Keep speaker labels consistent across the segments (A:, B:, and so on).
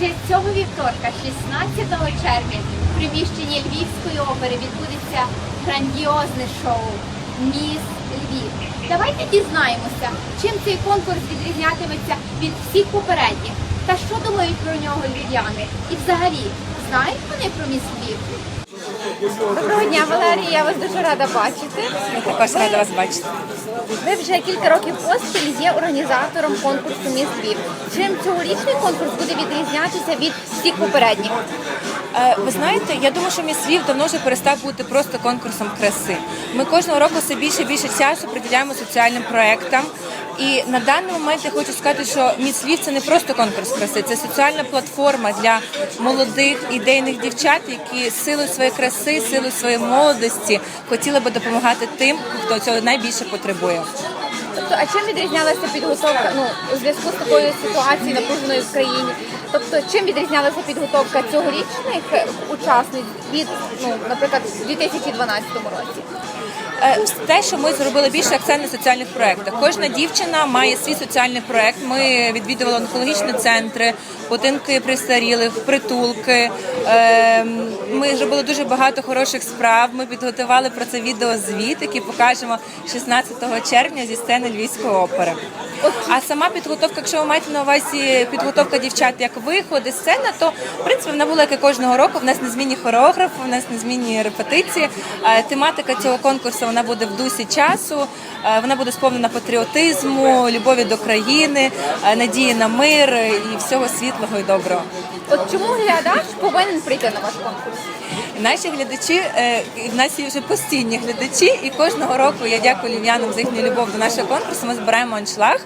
A: Вже цього вівторка, 16 червня, в приміщенні Львівської опери відбудеться грандіозне шоу Міс Львів. Давайте дізнаємося, чим цей конкурс відрізнятиметься від всіх попередніх, та що думають про нього львів'яни. І взагалі, знають вони про міс Львів? Доброго дня, Валерія. Я вас дуже рада бачити.
B: Також рада вас бачити.
A: Ви вже кілька років поспіль є організатором конкурсу Міс Львів. Чим цьогорічний конкурс буде відрізнятися від всіх попередніх?
B: Е, Ви знаєте, я думаю, що мій Львів давно вже перестав бути просто конкурсом краси. Ми кожного року все більше і більше часу приділяємо соціальним проектам. І на даний момент я хочу сказати, що міс Львів це не просто конкурс краси, це соціальна платформа для молодих ідейних дівчат, які силою своєї краси, силою своєї молодості хотіли би допомагати тим, хто цього найбільше потребує.
A: Тобто, а чим відрізнялася підготовка ну, у зв'язку з такою ситуацією напруженою в країні? Тобто, чим відрізнялася підготовка цьогорічних учасниць від, ну, наприклад, у 2012 році?
B: Е, Те, що ми зробили більше акцент на соціальних проєктах. Кожна дівчина має свій соціальний проєкт. Ми відвідували онкологічні центри, будинки престарілих, притулки. Е, Ми зробили дуже багато хороших справ. Ми підготували про це відеозвіт, який покажемо 16 червня зі сцени Львівської опери. А сама підготовка, якщо ви маєте на увазі підготовка дівчат як виходи, сцена, то в принципі вона була як і кожного року. В нас незмінні хореографи, в нас незмінні репетиції. Е, Тематика цього конкурсу вона буде в дусі часу. Е, Вона буде сповнена патріотизму, любові до країни, е, надії на мир і всього світлого і доброго.
A: От чому глядач повинен прийти на ваш конкурс?
B: Наші глядачі е, в нас є вже постійні глядачі, і кожного року я дякую львів'янам за їхню любов до нашого конкурсу. Ми збираємо аншлаг.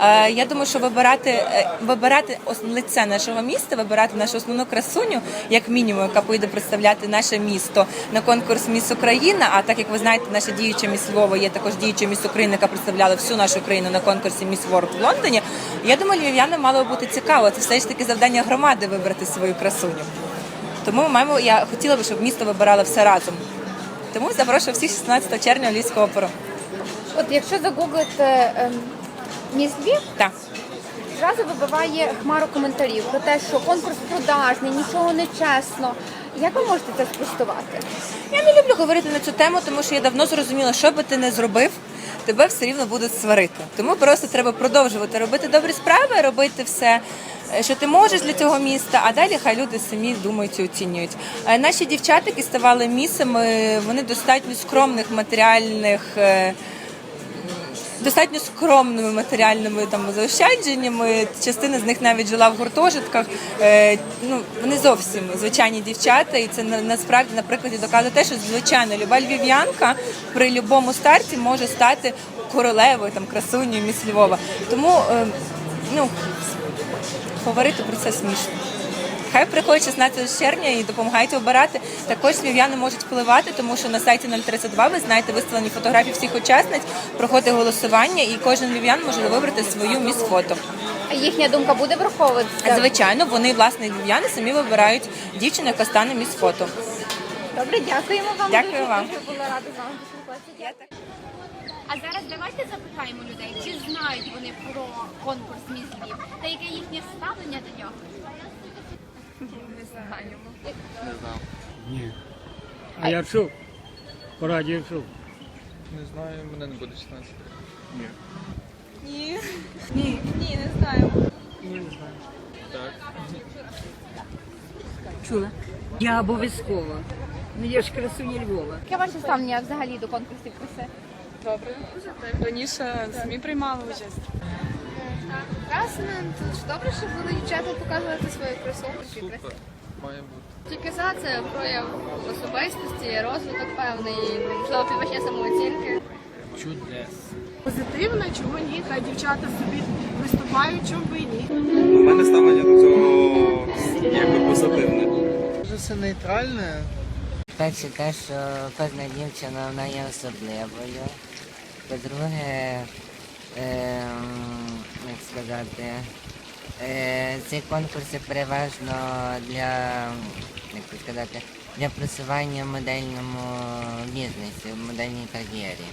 B: Е, Я думаю, що вибирати е, вибирати лице нашого міста, вибирати нашу основну красуню, як мінімум, яка поїде представляти наше місто на конкурс Міс Україна. А так як ви знаєте, наша діюча міс є також діюча міс України, яка представляла всю нашу країну на конкурсі Міс Ворд в Лондоні. Я думаю, львів'янам мало би бути цікаво. Це все ж таки завдання громади вибрати свою красуню. Тому ми маємо, я хотіла би, щоб місто вибирало все разом. Тому запрошую всіх 16 червня в Львівську оперу.
A: От якщо загуглити ем, міст Львів,
B: Так.
A: зразу вибиває хмару коментарів про те, що конкурс продажний, нічого не чесно. Як ви можете це спростувати?
B: Я не люблю говорити на цю тему, тому що я давно зрозуміла, що би ти не зробив, тебе все рівно будуть сварити. Тому просто треба продовжувати робити добрі справи, робити все. е, Що ти можеш для цього міста, а далі хай люди самі думають і оцінюють. Е, Наші дівчата, які ставали місами, вони достатньо скромних матеріальних е, достатньо скромними матеріальними там заощадженнями. Частина з них навіть жила в гуртожитках. Е, ну вони зовсім звичайні дівчата, і це на- насправді на прикладі доказує те, що звичайно люба львів'янка при будь-якому старті може стати королевою, там красунею міс Львова. Тому е, ну говорити про це смішно. Хай приходять 16 червня і допомагають обирати. Також львів'яни можуть впливати, тому що на сайті 032 ви знаєте виставлені фотографії всіх учасниць, проходить голосування, і кожен львів'ян може вибрати свою міс фото.
A: А їхня думка буде враховуватися?
B: Звичайно, вони власне львів'яни самі вибирають дівчину, яка стане міс фото.
A: Добре, дякуємо вам.
B: Дякую
A: Дуже,
B: вам.
A: Дуже була рада з вами поспілкуватися. А зараз давайте запитаємо людей, чи знають вони про конкурс Міс Львів та яке їхнє ставлення до нього. Не знаємо.
C: Ні. А я чув. По радіо чув.
D: Не знаю, мене не буде 16. Ні. Ні. Ні. Ні, не знаю. Ні, не знаю. Так.
E: Чула? Я обов'язково. Ну я ж красуня Львова.
A: Яке ваше ставлення взагалі до конкурсів краси?
F: Добре. Раніше самі приймали участь.
G: Прекрасно, тут ж добре, що будуть дівчата показувати свою красу.
D: Супер. Має бути.
G: Тільки за це прояв особистості, розвиток певний, можливо, підвищення самооцінки.
D: Чудес.
F: Позитивно, чого ні, хай дівчата собі виступають, чому би і ні.
H: У мене ставлення до цього якби позитивне.
D: Дуже все нейтральне.
I: Перше те, що кожна дівчина вона є особливою. По-друге, ем, як сказати, е, ці конкурси переважно для, як би сказати, для просування в модельному бізнесі, в модельній кар'єрі.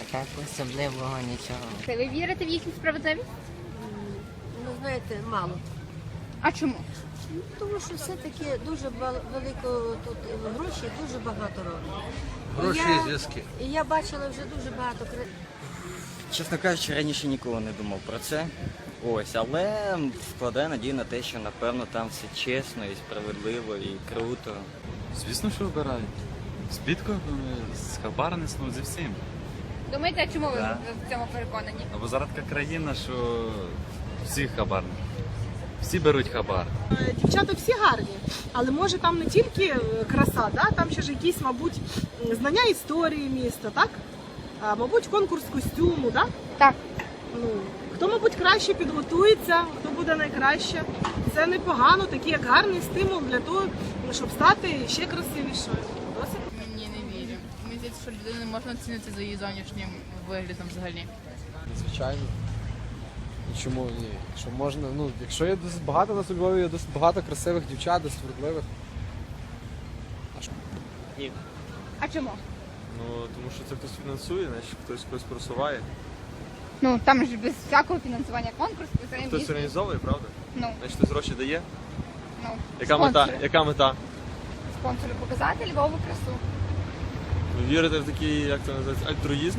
I: А так особливого нічого.
A: Ви вірите в їхню справедливість?
E: Ну знаєте, мало.
A: А чому?
E: Тому що все-таки дуже велико тут гроші, дуже багато роблять.
D: Гроші і зв'язки.
E: І я бачила вже дуже багато кри-
J: Чесно кажучи, раніше ніколи не думав про це. Ось, але вкладаю надію на те, що напевно там все чесно і справедливо і круто.
H: Звісно, що обирають. З підкупами, з хабарництвом, зі всім.
G: Думаєте, чому ви
J: Да.
G: в цьому переконані?
H: Або зараз така країна, що всі хабарні. Всі беруть хабар.
F: Дівчата всі гарні, але може там не тільки е, краса, да? там ще ж якісь, мабуть, знання історії міста, так? А, мабуть, конкурс костюму, так?
A: Так.
F: Ну, хто, мабуть, краще підготується, хто буде найкраще. Це непогано, такий як гарний стимул для того, щоб стати ще красивішою. Досить
G: Ні, не вірю. Мені здається, що людину не можна оцінити за її зовнішнім виглядом взагалі.
D: Звичайно. І чому ні? Що можна, ну, якщо є досить багато на Львові, є досить багато красивих дівчат, досить вродливих.
A: А чому?
H: Ну, тому що це хтось фінансує, значить хтось когось просуває.
A: Ну там ж без всякого фінансування конкурс, без
H: Хтось організовує, правда?
A: Ну,
H: Значить хтось гроші дає.
A: ну,
H: Яка мета? Яка мета?
A: Спонсори показати Львову красу.
H: Ви вірите в такий, як це називається, альтруїзм?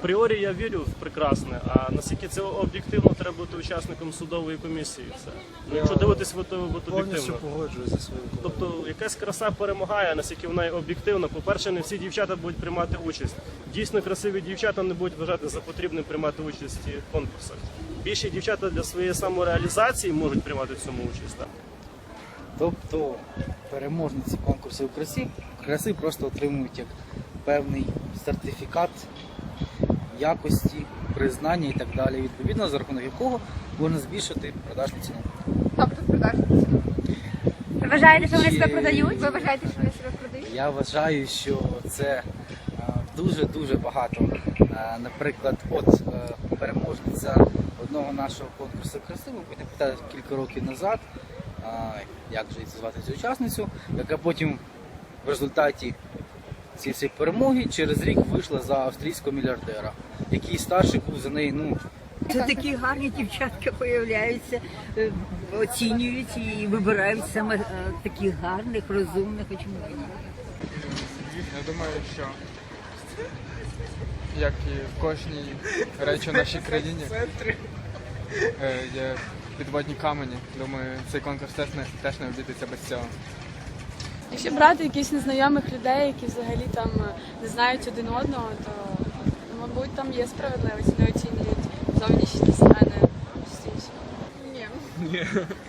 C: Апріорі я вірю в прекрасне, а наскільки це об'єктивно, треба бути учасником судової комісії. Все. Ну, якщо дивитись в от об'єктивно.
D: погоджуюся зі своїм
C: Тобто якась краса перемагає, наскільки вона є об'єктивна. По-перше, не всі дівчата будуть приймати участь. Дійсно красиві дівчата не будуть вважати за потрібним приймати участь в конкурсах. Більші дівчата для своєї самореалізації можуть приймати в цьому участь. Так.
K: Тобто переможниці конкурсів краси, краси просто отримують як певний сертифікат якості, признання і так далі, відповідно за рахунок якого можна збільшити продажну ціну.
A: Тобто продажні. Ви вважаєте, що вони себе продають? Ви вважаєте, що вони себе продають?
K: Я вважаю, що це дуже дуже багато. Е, Наприклад, от е, переможниця одного нашого конкурсу краси, ви будете питати кілька років назад, як же звати цю учасницю, яка потім в результаті цієї всієї перемоги через рік вийшла за австрійського мільярдера, який старший був за неї, ну
E: Це такі гарні дівчатка появляються, е, оцінюють і вибирають саме е, таких гарних, розумних, ні?
D: Я думаю, що як і в кожній речі в нашій країні е, є підводні камені. Думаю, цей конкурс теж не, теж не обійдеться без цього.
F: Якщо брати якихось незнайомих людей, які взагалі там е, не знають один одного, то мабуть там є справедливість, не оцінюють зовнішні стани частіше. Ні.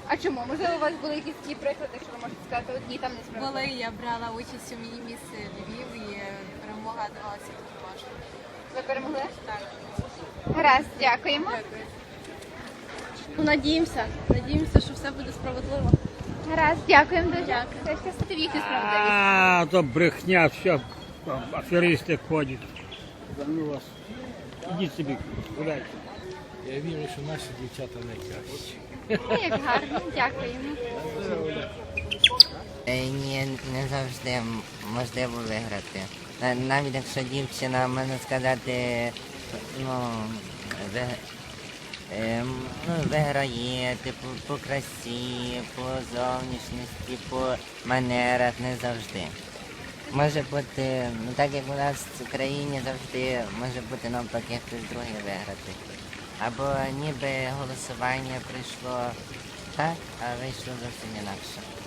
A: А чому? Можливо, у вас були якісь такі приклади, що ви можете сказати, одні там не справді.
G: Коли я брала участь у міні-міс Львів і перемога давалася дуже важко.
A: Ви перемогли? Так. Гаразд, дякуємо.
G: Ну, надіємося. Надіємося, що все буде справедливо.
A: Гаразд, дякуємо дуже. Це їхню справедливість.
C: А, то брехня, все, аферисти ходять. Ну вас. Ідіть собі, гуляйте.
D: Я вірю, що наші дівчата найкращі.
A: Ну, Як гарно, дякуємо.
I: Е, Ні, не завжди м- можливо виграти. На- Навіть якщо дівчина, можна сказати, ну, ви, ну, виграє, типу, по красі, по зовнішності, по манерах, не завжди. Може бути, ну так як у нас в Україні завжди може бути навпаки хтось другий виграти. Або ніби голосування прийшло так, а вийшло зовсім інакше.